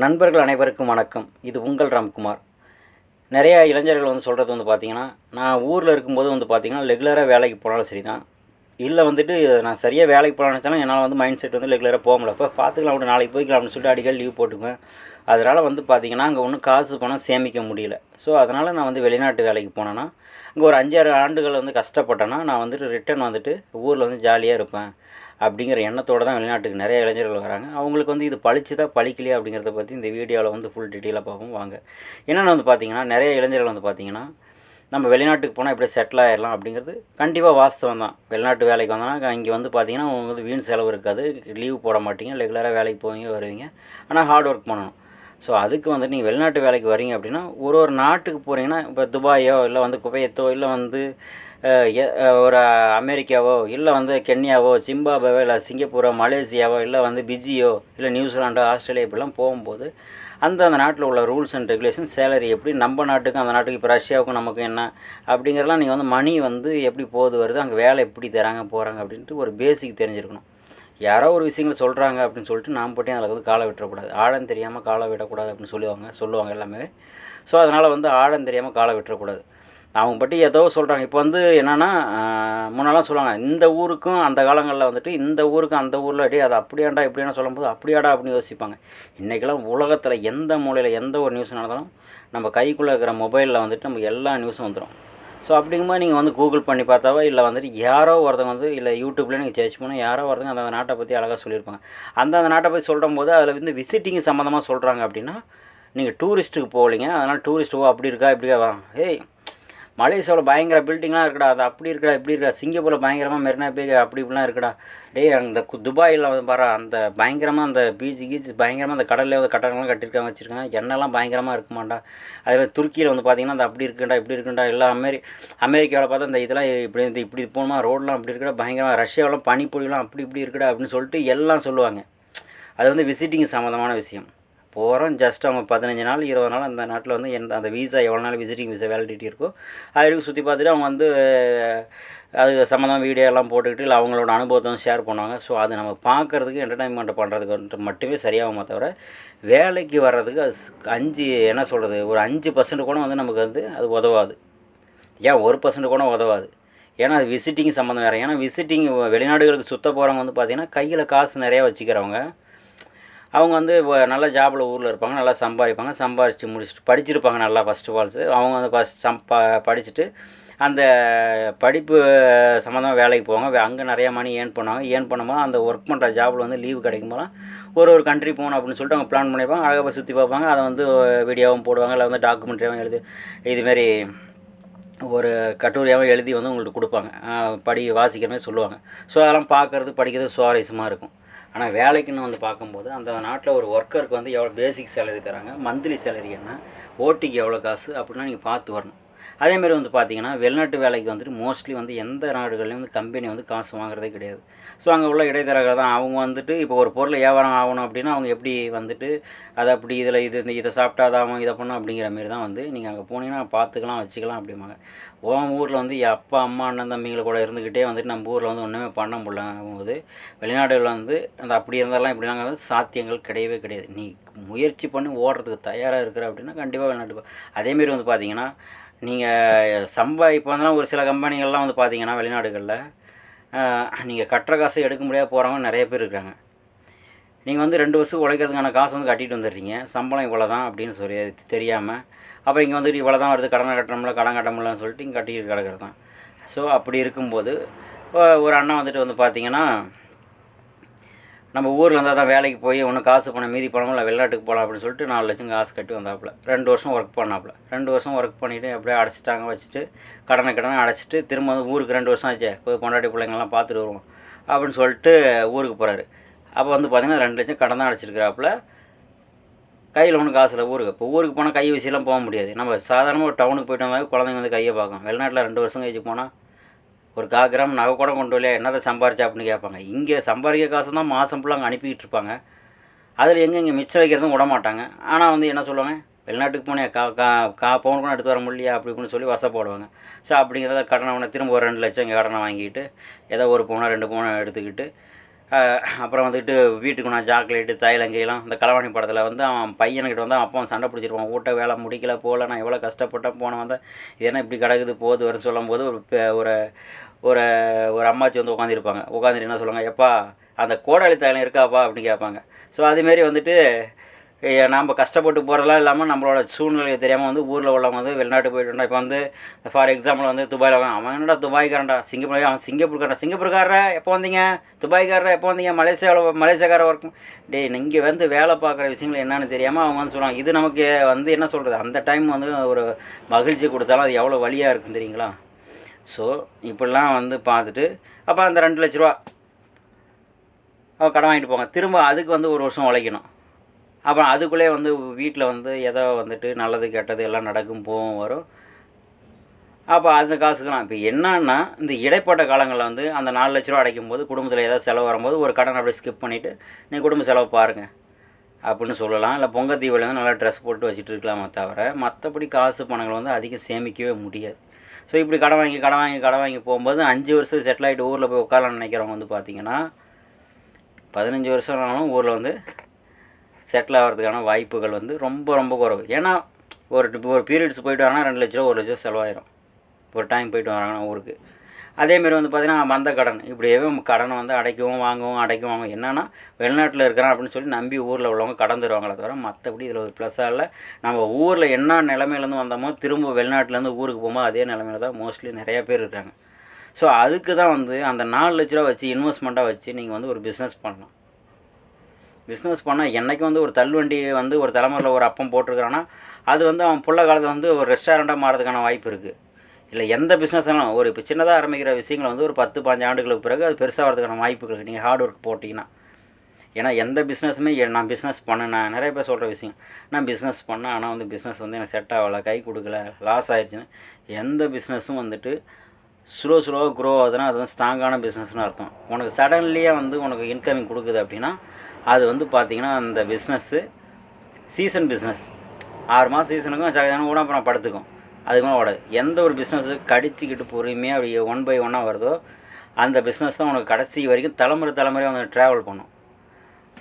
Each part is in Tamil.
நண்பர்கள் அனைவருக்கும் வணக்கம். இது உங்கள் ராம்குமார். நிறையா இளைஞர்கள் வந்து சொல்கிறது வந்து பார்த்திங்கன்னா நான் ஊரில் இருக்கும்போது வந்து பார்த்திங்கன்னா ரெகுலராக வேலைக்கு போனாலும் சரி தான் இல்லை வந்துட்டு நான் சரியாக வேலைக்கு போகலான்னு என்னால் வந்து மைண்ட் செட் வந்து ரெகுலராக போக முடியல. இப்போ பார்த்துக்கலாம் அப்படி நாளைக்கு போய்க்கலாம்னு சொல்லிட்டு அடிக்கடி லீவ் போட்டுக்குவேன். அதனால் வந்து பார்த்திங்கன்னா அங்கே ஒன்றும் காசு பணம் சேமிக்க முடியல. ஸோ அதனால் நான் வந்து வெளிநாட்டு வேலைக்கு போனேன்னா இங்கே ஒரு அஞ்சாறு ஆண்டுகள் வந்து கஷ்டப்பட்டேன்னா நான் வந்துட்டு ரிட்டர்ன் வந்துட்டு ஊரில் வந்து ஜாலியாக இருப்பேன். அப்படிங்கிற எண்ணத்தோடு தான் வெளிநாட்டுக்கு நிறைய இளைஞர்கள் வராங்க. அவங்களுக்கு வந்து இது பளிச்சுதா பழிக்கலையா அப்படிங்கிறத பற்றி இந்த வீடியோவில் வந்து ஃபுல் டீட்டெயிலாக பார்ப்போம். வாங்க. என்னென்னு வந்து பார்த்திங்கன்னா நிறைய இளைஞர்கள் வந்து பார்த்திங்கன்னா நம்ம வெளிநாட்டுக்கு போனால் இப்படி செட்டில் ஆகிடலாம் அப்படிங்கிறது கண்டிப்பாக வாஸ்தவம் தான். வெளிநாட்டு வேலைக்கு வந்தோன்னா இங்கே வந்து பார்த்தீங்கன்னா உங்களுக்கு வீண் செலவு இருக்காது. லீவு போட மாட்டீங்க. ரெகுலராக வேலைக்கு போவீங்க வருவீங்க. ஆனால் ஹார்ட் ஒர்க் பண்ணணும். ஸோ அதுக்கு வந்துட்டு நீங்கள் வெளிநாட்டு வேலைக்கு வரீங்க அப்படின்னா ஒரு ஒரு நாட்டுக்கு போகிறீங்கன்னா இப்போ துபாயோ இல்லை வந்து குவையத்தோ இல்லை வந்து ஒரு அமெரிக்காவோ இல்லை வந்து கென்யாவோ ஜிம்பாபேவோ இல்லை சிங்கப்பூரோ மலேசியாவோ இல்லை வந்து பிஜியோ இல்லை நியூசிலாண்டோ ஆஸ்திரேலியா இப்படிலாம் போகும்போது அந்த அந்த நாட்டில் உள்ள ரூல்ஸ் அண்ட் ரெகுலேஷன் சேலரி எப்படி நம்ம நாட்டுக்கும் அந்த நாட்டுக்கு இப்போ ரஷ்யாவுக்கும் நமக்கு என்ன அப்படிங்கிறலாம் நீங்கள் வந்து மணி வந்து எப்படி போகுது வருது அங்கே வேலை எப்படி தராங்க போகிறாங்க அப்படின்ட்டு ஒரு பேசிக் தெரிஞ்சிருக்கணும். யாரோ ஒரு விஷயங்கள் சொல்கிறாங்க அப்படின்னு சொல்லிட்டு நாம் போட்டே அதில் வந்து காலை விட்டுறக்கூடாது ஆழம் தெரியாமல் காலை விடக்கூடாது அப்படின்னு சொல்லுவாங்க சொல்லுவாங்க எல்லாமே. ஸோ அதனால் வந்து ஆழம் தெரியாமல் காலை விட்டுறக்கூடாது அவங்க பற்றி ஏதோ சொல்கிறாங்க இப்போ வந்து என்னென்னா முன்னெல்லாம் சொல்லுவாங்க இந்த ஊருக்கும் அந்த காலங்களில் வந்துட்டு இந்த ஊருக்கும் அந்த ஊரில் அடி அது அப்படியாண்டா இப்படியான சொல்லும்போது அப்படியாடா அப்படின்னு யோசிப்பாங்க. இன்றைக்கெல்லாம் உலகத்தில் எந்த மூலையில் எந்த ஒரு நியூஸ் நடந்தாலும் நம்ம கைக்குள்ளே இருக்கிற மொபைலில் வந்துட்டு நம்ம எல்லா நியூஸும் வந்துடும் ஸோ அப்படிங்கும்போது நீங்கள் வந்து கூகுள் பண்ணி பார்த்தாவோ இல்லை வந்துட்டு யாரோ ஒருத்தவங்க வந்து இல்லை யூடியூப்பில் நீங்கள் சர்ச் பண்ணால் யாரோ ஒருத்தங்க அந்த நாட்டை பற்றி அழகாக சொல்லியிருப்பாங்க. அந்த அந்த நாட்டை பற்றி சொல்லும் போது அதில் வந்து விசிட்டிங் சம்மந்தமாக சொல்கிறாங்க அப்படின்னா நீங்கள் டூரிஸ்ட்டுக்கு போகலீங்க. அதனால் டூரிஸ்ட் ஓ அப்படி இருக்கா இப்படியா வா. ஏய் மலேசியாவில் பயங்கர பில்டிங்லாம் இருக்குடா அது அப்படி இருக்கடா இப்படி இருக்கா சிங்கப்பூரில் பயங்கரமாக மெரினா பே அப்படி இப்படிலாம் இருக்குடா. டேய் அந்த கு- துபாயில் வந்து பாரு அந்த பயங்கரமாக அந்த பீச் கீச் பயங்கரமாக அந்த கடலில் வந்து கட்டடங்கள்லாம் கட்டியிருக்காங்க வச்சுருக்காங்க. எண்ணெய்லாம் பயங்கரமாக இருக்குமாண்டா. அதே மாதிரி துருக்கியில் வந்து பார்த்திங்கன்னா அந்த அப்படி இருக்குண்டா இப்படி இருக்குண்டா எல்லாம் அமெரி அமெரிக்காவில் பார்த்தா இந்த இதெல்லாம் இப்படி இந்த இப்படி போகணுமா ரோடெலாம் அப்படி இருக்கடா பயங்கரமாக ரஷ்யாவெலாம் பனிப்பொழிலாம் அப்படி இப்படி இருக்குடா அப்படின்னு சொல்லிட்டு எல்லாம் சொல்லுவாங்க. அது வந்து விசிட்டிங் சம்மந்தமான விஷயம். போகிறோம் ஜஸ்ட் அவங்க பதினஞ்சு நாள் இருபது நாள் அந்த நாட்டில் வந்து எந்த அந்த வீசா எவ்வளோ நாள் விசிட்டிங் விசா வேலிடிட்டி இருக்கோ அது வரைக்கும் சுற்றி பார்த்துட்டு அவங்க வந்து அது சம்மந்தமாக வீடியோ எல்லாம் போட்டுக்கிட்டு இல்லை அவங்களோட அனுபவத்தை வந்து ஷேர் பண்ணுவாங்க. ஸோ அது நம்ம பார்க்குறதுக்கு என்டர்டைன்மெண்ட் பண்ணுறதுக்கு மட்டுமே சரியாகுமா தவிர வேலைக்கு வர்றதுக்கு அது அஞ்சு என்ன சொல்கிறது ஒரு அஞ்சு பர்சன்ட் கூட வந்து நமக்கு வந்து அது உதவாது. ஏன் ஒரு பர்சன்ட் கூட உதவாது? ஏன்னா அது விசிட்டிங் சம்மந்தம் வேறு. ஏன்னா விசிட்டிங் வெளிநாடுகளுக்கு சுத்த போகிறவங்க வந்து பார்த்திங்கன்னா கையில் காசு நிறையா வச்சுக்கிறவங்க. அவங்க வந்து நல்ல ஜாபில் ஊரில் இருப்பாங்க நல்லா சம்பாதிப்பாங்க சம்பாதிச்சு முடிச்சுட்டு படிச்சிருப்பாங்க நல்லா ஃபஸ்ட் ஆஃப் ஆல்ஸு அவங்க வந்து ஃபஸ்ட் சம்பா படிச்சுட்டு அந்த படிப்பு சம்மந்தமாக வேலைக்கு போவாங்க. அங்கே நிறையா மணி ஏர்ன் பண்ணுவாங்க. ஏர்ன் பண்ணும்போது அந்த ஒர்க் பண்ணுற ஜாபில் வந்து லீவு கிடைக்கும்போது ஒரு ஒரு கண்ட்ரி போகணும் அப்படின்னு சொல்லிட்டு அவங்க பிளான் பண்ணியிருப்பாங்க. அழகாக போய் சுற்றி பார்ப்பாங்க. அதை வந்து வீடியோவும் போடுவாங்க. இல்லை வந்து டாக்குமெண்ட்ரியாகவும் எழுதி இதுமாரி ஒரு கட்டுரையாகவும் எழுதி வந்து உங்களுக்கு கொடுப்பாங்க. படி வாசிக்கிற மாதிரி சொல்லுவாங்க. ஸோ அதெல்லாம் பார்க்குறது படிக்கிறது சுவாரஸ்யமாக இருக்கும். ஆனால் வேலைக்குன்னு வந்து பார்க்கும்போது அந்த நாட்டில் ஒரு ஒர்க்கருக்கு வந்து எவ்வளோ பேசிக் சேலரி தராங்க மந்த்லி சேலரி என்ன ஓட்டிக்கு எவ்வளோ காசு அப்படின்னா நீங்கள் பார்த்து வரணும். அதேமாரி வந்து பார்த்தீங்கன்னா வெளிநாட்டு வேலைக்கு வந்துட்டு மோஸ்ட்லி வந்து எந்த நாடுகள்லையும் வந்து கம்பெனி வந்து காசு வாங்குறதே கிடையாது. ஸோ அங்கே உள்ள இடைத்தரகர்கள் தான் அவங்க வந்துட்டு இப்போ ஒரு பொருள் வியாபாரம் ஆகணும் அப்படின்னா அவங்க எப்படி வந்துட்டு அதை அப்படி இதில் இது இந்த இதை சாப்பிட்டா அதை ஆகும் இதை பண்ணும் அப்படிங்கிற மாரி தான் வந்து நீங்கள் அங்கே போனீங்கன்னா பார்த்துக்கலாம் வச்சுக்கலாம் அப்படிம்பாங்க. உன் ஊரில் வந்து என் அப்பா அம்மா அண்ணன் தம்பிங்களை கூட இருந்துக்கிட்டே வந்துட்டு நம்ம ஊரில் வந்து ஒன்றுமே பண்ண முடியல. போது வெளிநாடுகளில் வந்து அந்த அப்படி இருந்தாலும் இப்படிலாம் வந்து சாத்தியங்கள் கிடையவே கிடையாது. நீ முயற்சி பண்ணி ஓடுறதுக்கு தயாராக இருக்கிற அப்படின்னா கண்டிப்பாக வெளிநாட்டுக்கு அதேமாரி வந்து பார்த்தீங்கன்னா நீங்கள் சம்பா இப்போ வந்து ஒரு சில கம்பெனிகள்லாம் வந்து பார்த்தீங்கன்னா வெளிநாடுகளில் நீங்கள் கட்டுற காசை எடுக்க முடியாத போகிறவங்க நிறைய பேர் இருக்காங்க. நீங்கள் வந்து ரெண்டு வருஷம் உழைக்கிறதுக்கான காசு வந்து கட்டிட்டு வந்துடுறீங்க. சம்பளம் இவ்வளோ தான் அப்படின்னு சொல்லி தெரியாமல் அப்புறம் இங்கே வந்துட்டு இவ்வளோ தான் வருது கடனை கட்டணும்ல கடன் கட்ட முடியலன்னு சொல்லிட்டு இங்கே கட்டிட்டு கிடக்கிறது தான் ஸோ அப்படி இருக்கும்போது ஒரு அண்ணன் வந்துட்டு வந்து பார்த்திங்கன்னா நம்ம ஊரில் இருந்தால் தான் வேலைக்கு போய் ஒன்றும் காசு பணம் மீதி பணம் இல்லை வெளிநாட்டுக்கு போகலாம் அப்படின்னு சொல்லிட்டு நாலு லட்சம் காசு கட்டி வந்தாப்புல. ரெண்டு வருஷம் ஒர்க் பண்ணாப்புல. ரெண்டு வருஷம் ஒர்க் பண்ணிவிட்டு அப்படியே அடைச்சிட்டாங்க வச்சுட்டு கடனை கடனை அடைச்சிட்டு திரும்ப வந்து ஊருக்கு ரெண்டு வருஷம் ஆச்சு. போய் பொண்டாட்டி பிள்ளைங்கள்லாம் பார்த்துட்டு வருவோம் அப்படின்னு சொல்லிட்டு ஊருக்கு போகிறாரு அப்போ வந்து பார்த்தீங்கன்னா ரெண்டு லட்சம் கடன் தான் அடைச்சிருக்கிறாப்புல. கையில் ஒன்றும் காசு இல்லை ஊருக்கு. இப்போ ஊருக்கு போனால் கை வச்சுலாம் போக முடியாது. நம்ம சாதாரணமாக ஒரு டவுனுக்கு போயிட்டு குழந்தைங்க வந்து கையை பார்க்கும். வெளிநாட்டில் ரெண்டு வருஷம் கழிச்சு போனால் ஒரு கா கிராம் நகை கூட கொண்டு வரலையா? என்னதை சம்பாரிச்சா அப்படின்னு கேட்பாங்க. இங்கே சம்பாதிக்க காசு தான் மாதம் ஃபுல்லாக அங்கே அனுப்பிக்கிட்டு இருப்பாங்க. அதில் எங்கே இங்கே மிச்சம் வைக்கிறதும் விட மாட்டாங்க ஆனால் வந்து என்ன சொல்லுவாங்க? வெளிநாட்டுக்கு போனேன் கா கா கா பவுன் கூட எடுத்து வர முடியலையா? அப்படி இப்படின்னு சொல்லி வசப்படுவாங்க ஸோ அப்படிங்கிறத கடனை திரும்ப ஒரு ரெண்டு லட்சம் இங்கே கடனை வாங்கிட்டு ஏதோ ஒரு பூனை ரெண்டு பவுனோ எடுத்துக்கிட்டு அப்புறம் வந்துட்டு வீட்டுக்கு நான் சாக்லேட்டு தைலங்கையெல்லாம் இந்த கலவாணி படத்தில் வந்து அவன் பையனுக்கிட்ட வந்து அப்போ சண்டை பிடிச்சிருப்பான் வீட்டை வேலை முடிக்கல போகல நான் எவ்வளோ கஷ்டப்பட்டேன் போன வந்து என்ன இப்படி கிடக்குது போகுது வரும் சொல்லும்போது ஒரு ஒரு ஒரு ஒரு அம்மாச்சி வந்து உட்காந்துருப்பாங்க உட்காந்துட்டு என்ன சொல்லுவாங்க எப்பா அந்த கோடாளி தைலம் இருக்காப்பா? அப்படின்னு கேட்பாங்க. ஸோ அதுமாரி வந்துட்டு நாம் கஷ்டப்பட்டு போகிறதெல்லாம் இல்லாமல் நம்மளோட சூழ்நிலை தெரியாமல் வந்து ஊரில் உள்ளவங்க வந்து வெளிநாட்டு போயிட்டு இப்போ வந்து ஃபார் எக்ஸாம்பிள் வந்து துபாயில் அவன் என்னடா துபாய்க்காரன்டா சிங்கப்பூர் அவன் சிங்கப்பூர்காரன் சிங்கப்பூர்காரர எப்போ வந்தீங்க? துபாய்க்காரர எப்போ வந்தீங்க? மலேசியாவில் மலேசியாக்கார ஒர்க் டேய் இங்கே வந்து வேலை பார்க்குற விஷயங்கள் என்னன்னு தெரியாமல் அவங்க வந்து சொல்லுவாங்க இது நமக்கு வந்து என்ன சொல்கிறது அந்த டைம் வந்து ஒரு மகிழ்ச்சி கொடுத்தாலும் அது எவ்வளோ வழியாக இருக்கும் தெரியுங்களா? ஸோ இப்படிலாம் வந்து பார்த்துட்டு அப்போ அந்த ரெண்டு லட்ச ரூபா அவ கடன் வாங்கிட்டு போங்க. திரும்ப அதுக்கு வந்து ஒரு வருஷம் உழைக்கணும். அப்புறம் அதுக்குள்ளே வந்து வீட்டில் வந்து ஏதோ வந்துட்டு நல்லது கெட்டது எல்லாம் நடக்கும் போகும் வரும். அப்போ அந்த காசுக்கெல்லாம் இப்போ என்னன்னா இந்த இடைப்பட்ட காலங்களில் வந்து அந்த நாலு லட்ச ரூபா அடைக்கும் போது குடும்பத்தில் ஏதாவது செலவு வரும்போது ஒரு கடன் அப்படியே ஸ்கிப் பண்ணிவிட்டு நீ குடும்ப செலவு பாருங்கள் அப்படின்னு சொல்லலாம். இல்லை பொங்கல் தீபாவளி வந்து நல்லா ட்ரெஸ் போட்டு வச்சுட்டு இருக்கலாமே தவிர மற்றபடி காசு பணங்கள் வந்து அதிகம் சேமிக்கவே முடியாது. ஸோ இப்படி கடன் வாங்கி கடன் வாங்கி கடன் வாங்கி போகும்போது அஞ்சு வருஷத்துக்கு செட்டில் ஆகிட்டு ஊரில் போய் உட்காரலாம்னு நினைக்கிறவங்க வந்து பார்த்திங்கன்னா பதினஞ்சு வருஷம் ஆனாலும் ஊரில் வந்து செட்டில் ஆகிறதுக்கான வாய்ப்புகள் வந்து ரொம்ப ரொம்ப குறைவு. ஏன்னா ஒரு ஒரு பீரியட்ஸ் போயிட்டு வராங்கன்னா ரெண்டு லட்ச ரூபா ஒரு லட்சம் செலவாயிரும். ஒரு டைம் போயிட்டு வராங்கன்னா ஊருக்கு. அதேமாரி வந்து பார்த்திங்கன்னா மந்த கடன். இப்படியே கடனை வந்து அடைக்கவும் வாங்கவும் அடைக்கவும் வாங்கவும். என்னென்னா வெளிநாட்டில் இருக்கிறான் அப்படின்னு சொல்லி நம்பி ஊரில் உள்ளவங்க கடன் தருவாங்களே தவிர மற்றபடி இதில் ஒரு ப்ளஸ்ஸாக இல்லை. நம்ம ஊரில் என்ன நிலமையிலேருந்து வந்தோமோ திரும்ப வெளிநாட்டிலேருந்து ஊருக்கு போகும்போது அதே நிலமையில தான் மோஸ்ட்லி நிறையா பேர் இருக்காங்க. ஸோ அதுக்கு தான் வந்து அந்த நாலு லட்ச ரூபா வச்சு இன்வெஸ்ட்மெண்ட்டாக வச்சு நீங்கள் வந்து ஒரு பிஸ்னஸ் பண்ணலாம். பிஸ்னஸ் பண்ணால் என்றைக்கு வந்து ஒரு தள்ளுவண்டி வந்து ஒரு தலைமுறையில் ஒரு அப்பம் போட்டிருக்கிறான்னா அது வந்து அவன் புள்ள காலத்தில் வந்து ஒரு ரெஸ்டாரண்ட்டாக மாறதுக்கான வாய்ப்பு இருக்குது இல்லை எந்த பிஸ்னஸ்னாலும் ஒரு இப்போ சின்னதாக ஆரம்பிக்கிற விஷயங்களை வந்து ஒரு பத்து பாஞ்சு ஆண்டுகளுக்கு பிறகு அது பெருசாக வரதுக்கான வாய்ப்புகள் இருக்குது நீங்கள் ஹார்ட் ஒர்க் போட்டிங்கன்னா. ஏன்னா எந்த பிஸ்னஸுமே நான் பிஸ்னஸ் பண்ணேன். நிறைய பேர் சொல்கிற விஷயம். நான் பிஸ்னஸ் பண்ணேன் ஆனால் வந்து பிஸ்னஸ் வந்து எனக்கு செட் ஆகலை கை கொடுக்கல லாஸ் ஆயிடுச்சுன்னு. எந்த பிஸ்னஸும் வந்துட்டு ஸ்லோ ஸ்லோவாக க்ரோ ஆகுதுன்னா அது வந்து ஸ்ட்ராங்கான பிஸ்னஸ்னு அர்த்தம். உனக்கு சடன்லியாக வந்து உனக்கு இன்கமிங் கொடுக்குது அப்படின்னா அது வந்து பார்த்திங்கன்னா அந்த பிஸ்னஸ்ஸு சீசன் பிஸ்னஸ் ஆறு மாதம் சீசனுக்கும் சகஜானம் கூட அப்புறம் படுத்துக்கும். அதுக்கு மேலே ஓடாது. எந்த ஒரு பிஸ்னஸு கடிச்சிக்கிட்டு பொறுமையாக அப்படி ஒன் பை ஒன்னாக வருதோ அந்த பிஸ்னஸ் தான் உனக்கு கடைசி வரைக்கும் தலைமுறை தலைமுறை வந்து ட்ராவல் பண்ணும்.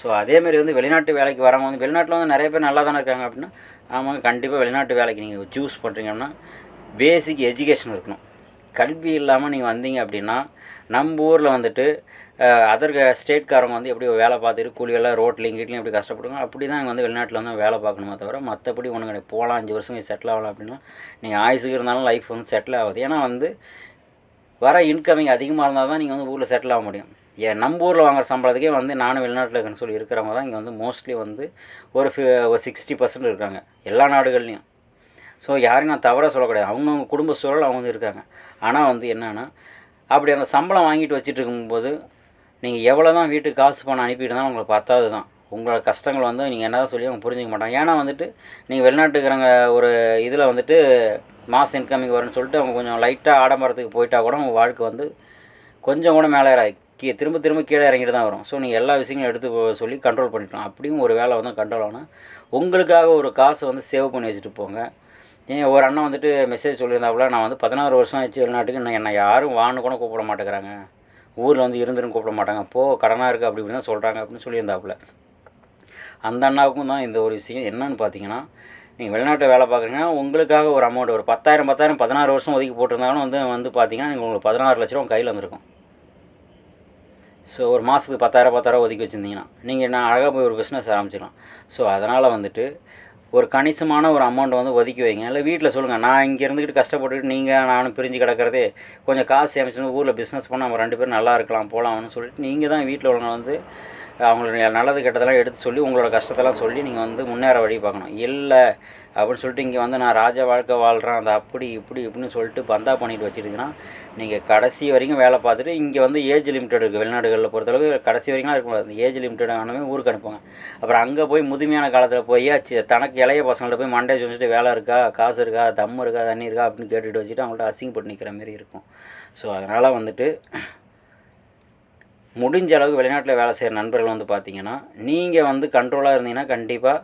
ஸோ அதேமாரி வந்து வெளிநாட்டு வேலைக்கு வரவங்க வந்து வெளிநாட்டில் வந்து நிறைய பேர் நல்லா தானே இருக்காங்க அப்படின்னா ஆமாங்க கண்டிப்பாக வெளிநாட்டு வேலைக்கு நீங்கள் சூஸ் பண்ணுறீங்கன்னா பேசிக் எஜுகேஷன் இருக்கணும். கல்வி இல்லாமல் நீங்கள் வந்தீங்க அப்படின்னா நம்ம ஊரில் வந்துட்டு அதர் ஸ்டேட்காரங்க வந்து எப்படி வேலை பார்த்துட்டு கூலியெல்லாம் ரோட்லையும் கீட்லையும் எப்படி கஷ்டப்படுங்க அப்படி தான் இங்கே வந்து வெளிநாட்டில் வந்து வேலை பார்க்கணுமே தவிர மற்றபடி உனக்கு போகலாம் அஞ்சு வருஷம் செட்டில் ஆகலாம் அப்படின்னா நீங்கள் ஆயுசுக்கு இருந்தாலும் லைஃப் வந்து செட்டில் ஆகுது. ஏன்னா வந்து வர இன்கமிங் அதிகமாக இருந்தால் தான் நீங்கள் வந்து ஊரில் செட்டில் ஆக முடியும். ஏன் நம்ம ஊரில் வாங்குற சம்பளத்துக்கே வந்து நானும் வெளிநாட்டில் இருக்கேன்னு சொல்லி இருக்கிறவங்க தான் இங்கே வந்து மோஸ்ட்லி வந்து ஒரு ஃபி ஒரு சிக்ஸ்டி பர்சன்ட் இருக்காங்க. எல்லா நாடுகள்லையும். ஸோ யாரையும் நான் தவறாக சொல்லக்கூடாது அவங்கவுங்க குடும்ப சூழல் அவங்க வந்து இருக்காங்க. ஆனால் வந்து என்னென்னா அப்படி அந்த சம்பளம் வாங்கிட்டு வச்சுட்டு இருக்கும்போது நீங்கள் எவ்வளோ தான் வீட்டுக்கு காசு பணம் அனுப்பிட்டு உங்களுக்கு பத்தாது தான் உங்களோட கஷ்டங்கள் வந்து நீங்கள் என்ன தான் சொல்லி அவங்க புரிஞ்சிக்க மாட்டாங்க. ஏன்னா வந்துட்டு நீங்கள் வெளிநாட்டுக்கிறவங்க ஒரு இதில் வந்துட்டு மாஸ் இன்கமிங் வரும்னு சொல்லிட்டு அவங்க கொஞ்சம் லைட்டாக ஆடம்பரத்துக்கு போயிட்டா கூட உங்கள் வாழ்க்கை வந்து கொஞ்சம் கூட மேலே கீ திரும்ப திரும்ப கீழே இறங்கிட்டு தான் வரும். ஸோ நீங்கள் எல்லா விஷயங்களும் எடுத்து சொல்லி கண்ட்ரோல் பண்ணிக்கலாம். அப்படியும் ஒரு வேலை வந்து கண்ட்ரோல் ஆனால் உங்களுக்காக ஒரு காசை வந்து சேவ் பண்ணி வச்சுட்டு போங்க. ஏன் ஒரு அண்ணன் வந்துட்டு மெசேஜ் சொல்லியிருந்தாப்புல நான் வந்து பதினாறு வருஷம் ஆச்சு வெளிநாட்டுக்கு இன்னும் என்னை யாரும் வான்னு கூட கூப்பிட மாட்டேங்கிறாங்க. ஊரில் வந்து இருந்துரும் கூப்பிட மாட்டாங்க. போ கடனாக இருக்குது அப்படி இப்படி தான் சொல்கிறாங்க அப்படின்னு சொல்லியிருந்தாப்புல. அந்த அண்ணாவுக்கும் தான் இந்த ஒரு விஷயம் என்னன்னு பார்த்தீங்கன்னா நீங்கள் வெளிநாட்டில் வேலை பார்க்குறீங்கன்னா உங்களுக்காக ஒரு அமௌண்ட் ஒரு பத்தாயிரம் பத்தாயிரம் பதினாறு வருஷம் ஒதுக்கி போட்டிருந்தாலும் வந்து வந்து பார்த்தீங்கன்னா நீங்கள் உங்களுக்கு பதினாறு லட்ச ரூபா கையில் வந்திருக்கும். ஸோ ஒரு மாதத்துக்கு பத்தாயிரம் பத்தாயிரம் ஒதுக்கி வச்சுருந்தீங்கன்னா நீங்கள் நான் அழகாக போய் ஒரு பிஸ்னஸ் ஆரம்பிச்சிடலாம். ஸோ அதனால் வந்துட்டு ஒரு கணிசமான ஒரு அமௌண்ட் வந்து ஒதுக்கி வைங்க. இல்லை வீட்டில் சொல்லுங்கள் நான் இங்கே இருந்துக்கிட்டு கஷ்டப்பட்டுட்டு நீங்கள் நானும் பிரிஞ்சு கிடக்கிறது கொஞ்சம் காசு சேமிச்சுன்னு ஊரில் பிஸ்னஸ் பண்ணால் நம்ம ரெண்டு பேரும் நல்லா இருக்கலாம் போகலாம்னு சொல்லிட்டு நீங்கள் தான் வீட்டில் உள்ளவங்க வந்து அவங்களுடைய நல்லது கெட்டதெல்லாம் எடுத்து சொல்லி உங்களோட கஷ்டத்தெல்லாம் சொல்லி நீங்கள் வந்து முன்னேற வழி பார்க்கணும். இல்லை அப்படின்னு சொல்லிட்டு இங்கே வந்து நான் ராஜா வாழ்க்கை வாழ்கிறேன் அந்த அப்படி இப்படி இப்படின்னு சொல்லிட்டு பந்தா பண்ணிட்டு வச்சுருக்கீங்கன்னா நீங்கள் கடைசி வரைக்கும் வேலை பார்த்துட்டு இங்கே வந்து ஏஜ் லிமிட்டட் இருக்குது வெளிநாடுகளில் பொறுத்தளவு கடைசி வரைக்கும்லாம் இருக்க முடியாது ஏஜ் லிமிட்டட் ஆனவே ஊருக்கு அனுப்புவாங்க. அப்புறம் அங்கே போய் முதுமையான காலத்தில் போய் தனக்கு இளைய பசங்கள்ட்ட போய் மண்டே வச்சுட்டு வேலை இருக்கா காசு இருக்கா தம் இருக்கா தண்ணி இருக்கா அப்படின்னு கேட்டுட்டு வச்சுட்டு அவங்கள்ட்ட அசிங்கப்பட்டு நிற்கிற மாதிரி இருக்கும். ஸோ அதனால் வந்துட்டு முடிஞ்ச அளவுக்கு வெளிநாட்டில் வேலை செய்கிற நண்பர்கள் வந்து பார்த்தீங்கன்னா நீங்கள் வந்து கண்ட்ரோலாக இருந்தீங்கன்னா கண்டிப்பாக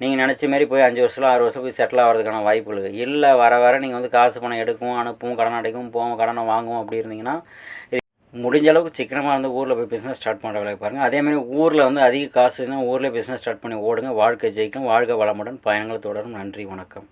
நீங்கள் நினச்ச மாரி போய் அஞ்சு வருஷம் ஆறு வருஷம் போய் செட்டில் ஆகிறதுக்கான வாய்ப்புகள் இருக்குது இல்லை வர வர நீங்கள் வந்து காசு பணம் எடுக்கும் அனுப்பும் கடன் அடைக்கும் போவோம் கடனை வாங்குவோம் அப்படி இருந்தீங்கன்னா இது முடிஞ்ச அளவுக்கு சிக்கனமாக இருந்து ஊரில் போய் பிஸ்னஸ் ஸ்டார்ட் பண்ணுற வேலையை பாருங்கள் அதேமாதிரி ஊரில் வந்து அதிக காசுன்னா ஊரில் பிஸ்னஸ் ஸ்டார்ட் பண்ணி ஓடுங்க. வாழ்க்கை ஜெயிக்கும் வாழ்க்கை வளமுடன் பயணங்கள் தொடரும். நன்றி வணக்கம்.